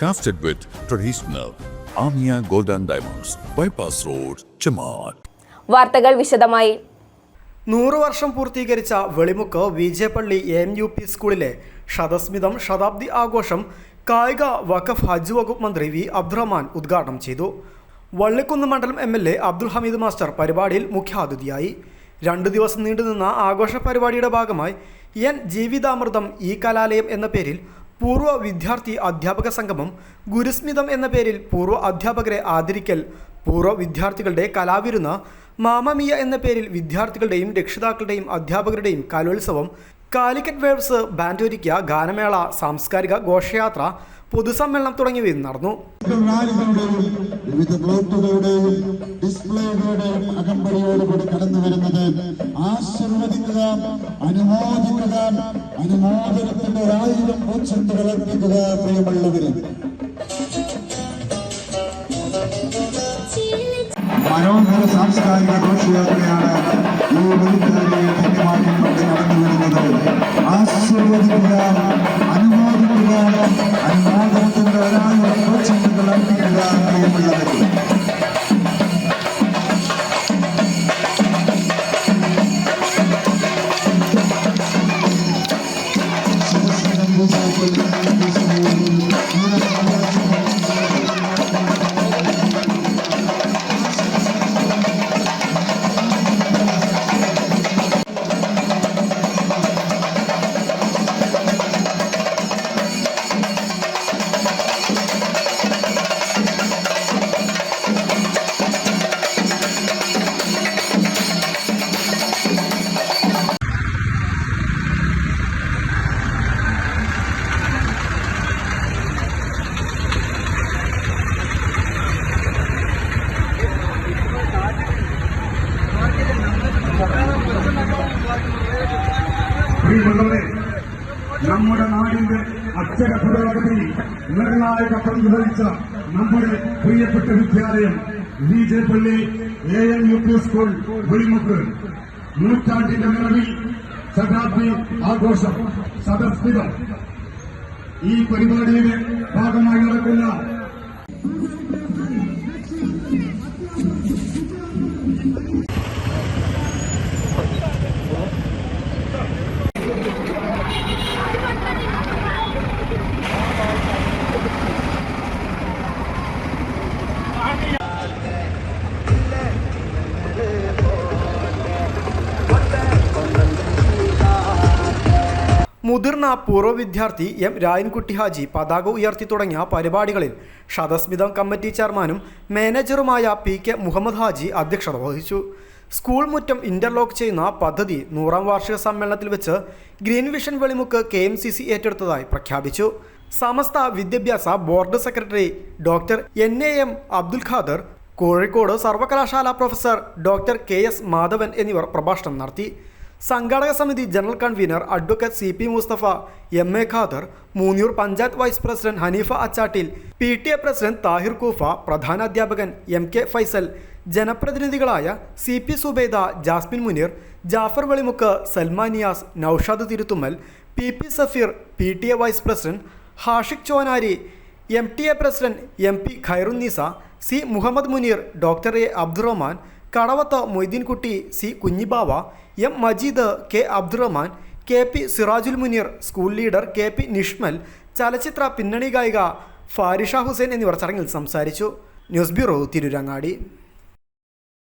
Crafted with traditional Amia Golden Diamonds, Bypass Road, Chamar. വാർത്തകൾ വിശദമായി. നൂറു വർഷം പൂർത്തീകരിച്ച Velimukku Vijayapalli M U P സ്കൂളിലെ ശതസ്മിതം ശതാബ്ദി ആഘോഷം കായിക വഖഫ് ഹജ്ജ് വകുപ്പ് മന്ത്രി വി. അബ്ദുറഹ്മാൻ ഉദ്ഘാടനം ചെയ്തു. വള്ളിക്കുന്ന് മണ്ഡലം M L A Abdul Hameed master പരിപാടിയിൽ മുഖ്യാതിഥിയായി. രണ്ട് ദിവസം നീണ്ടുനിന്ന ആഘോഷ പരിപാടിയുടെ ഭാഗമായി എൻ. ജീവിതാമൃതം ഈ കലാലയം എന്ന പേരിൽ പൂർവ വിദ്യാർത്ഥി അധ്യാപക സംഗമം ഗുരുസ്മിതം എന്ന പേരിൽ പൂർവ അധ്യാപകരെ ആദരിക്കൽ പൂർവ വിദ്യാർത്ഥികളുടെ കലാവിരുന്ന് മാമമിയ എന്ന പേരിൽ വിദ്യാർത്ഥികളുടെയും രക്ഷിതാക്കളുടെയും അധ്യാപകരുടെയും കലോത്സവം കാലിക്കറ്റ് വേവ്സ് ബാൻഡോരിക്ക ഗാനമേള സാംസ്കാരിക ഘോഷയാത്ര പൊതുസമ്മേളനം തുടങ്ങിയവയും നടന്നു. വിവിധ കടന്നു വരുന്നത് അനുമോദിക്കുക ആയിരം പൂച്ചെണ്ടുകൾ അർപ്പിക്കുക പ്രിയമുള്ളവരും മനോഹര സാംസ്കാരിക ഘോഷയാത്രയാണ് ഈ വെളിക്കാരിയെ ധന്യമാക്കിക്കൊണ്ട് നടന്നു വരുന്നത് ആശീർവദിക്കുക. പ്രിയമുള്ളവരെ നമ്മുടെ നാടിന്റെ അക്ഷര പുരോഗതി നിർണായക പങ്ക് വഹിച്ച നമ്മുടെ പ്രിയപ്പെട്ട വിദ്യാലയം V J Palli A N U P school Velimukku. നൂറ്റാണ്ടിന്റെ നിറവിൽ ശതാബ്ദി ആഘോഷം സദസ്ഥിതം ഈ പരിപാടിയുടെ ഭാഗമായി നടക്കുന്ന മുതിർന്ന പൂർവ വിദ്യാർത്ഥി എം രായൻകുട്ടി ഹാജി പതാക ഉയർത്തി തുടങ്ങിയ പരിപാടികളിൽ ഷതസ്മിതം കമ്മിറ്റി ചെയർമാനും മാനേജറുമായ പി കെ മുഹമ്മദ് ഹാജി അധ്യക്ഷത വഹിച്ചു. സ്കൂൾ മുറ്റം ഇന്റർലോക്ക് ചെയ്യുന്ന പദ്ധതി നൂറാം വാർഷിക സമ്മേളനത്തിൽ വെച്ച് green vision Velimukku K M C C ഏറ്റെടുത്തതായി പ്രഖ്യാപിച്ചു. സമസ്ത വിദ്യാഭ്യാസ board secretary doctor N A M Abdul Khader Kozhikode സർവകലാശാല professor doctor K S Madhavan എന്നിവർ പ്രഭാഷണം നടത്തി. സംഘാടക സമിതി general convener advocate C P Mustafa M A Khader Moonniyur panchayat vice president Haneefa Achattil P T A president Thahir Koofa പ്രധാന അധ്യാപകൻ M K Faisal ജനപ്രതിനിധികളായ C P Subaida Jasmin Muneer Jafar Velimukku Salmaniyas Noushad Thiruthummal P P Safeer P T A vice president Hashiq Chonari M T A president M P Khairunnisa C Muhammad Muneer doctor A Abdurahman Kadavath Moideenkutty C Kunhibava M Majeed K Abdurahman K P Sirajul Muneer school leader K P Nishmal ചലച്ചിത്ര പിന്നണി ഗായിക ഫാരിഷ ഹുസൈൻ എന്നിവർ ചടങ്ങിൽ സംസാരിച്ചു. News bureau Tirurangadi.